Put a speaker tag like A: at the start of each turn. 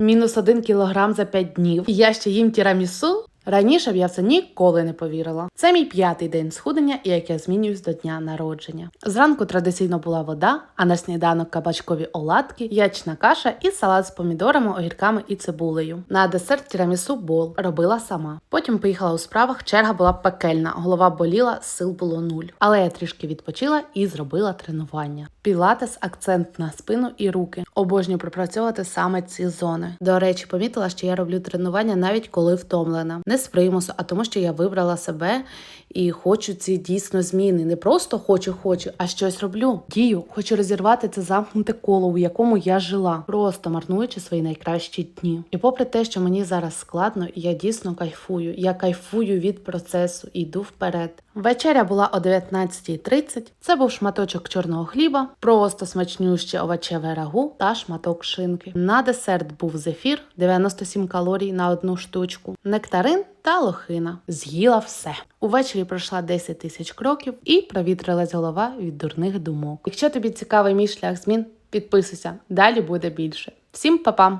A: Мінус один кілограм за 5 днів. Я ще їм тірамісу. Раніше б я в це ніколи не повірила. Це мій п'ятий день схудення, і як я змінююсь до дня народження. Зранку традиційно була вода, а на сніданок кабачкові оладки, ячна каша і салат з помідорами, огірками і цибулею. На десерт тірамісу бол робила сама. Потім поїхала у справах. Черга була пекельна, голова боліла, сил було нуль. Але я трішки відпочила і зробила тренування. Пілатес, акцент на спину і руки. Обожнюю пропрацьовувати саме ці зони. До речі, помітила, що я роблю тренування навіть коли втомлена. Не з примусу, а тому, що я вибрала себе і хочу ці дійсно зміни. Не просто хочу, хочу, а щось роблю. Дію, хочу розірвати це замкнуте коло, у якому я жила, просто марнуючи свої найкращі дні. І попри те, що мені зараз складно, я дійсно кайфую. Я кайфую від процесу і йду вперед. Вечеря була о 19.30. Це був шматочок чорного хліба, просто смачнюще овочеве рагу та шматок шинки. На десерт був зефір, 97 калорій на одну штучку, нектарин та лохина. З'їла все. Увечері пройшла 10 тисяч кроків і провітрилась голова від дурних думок. Якщо тобі цікавий мій шлях змін, підписуйся, далі буде більше. Всім па-па!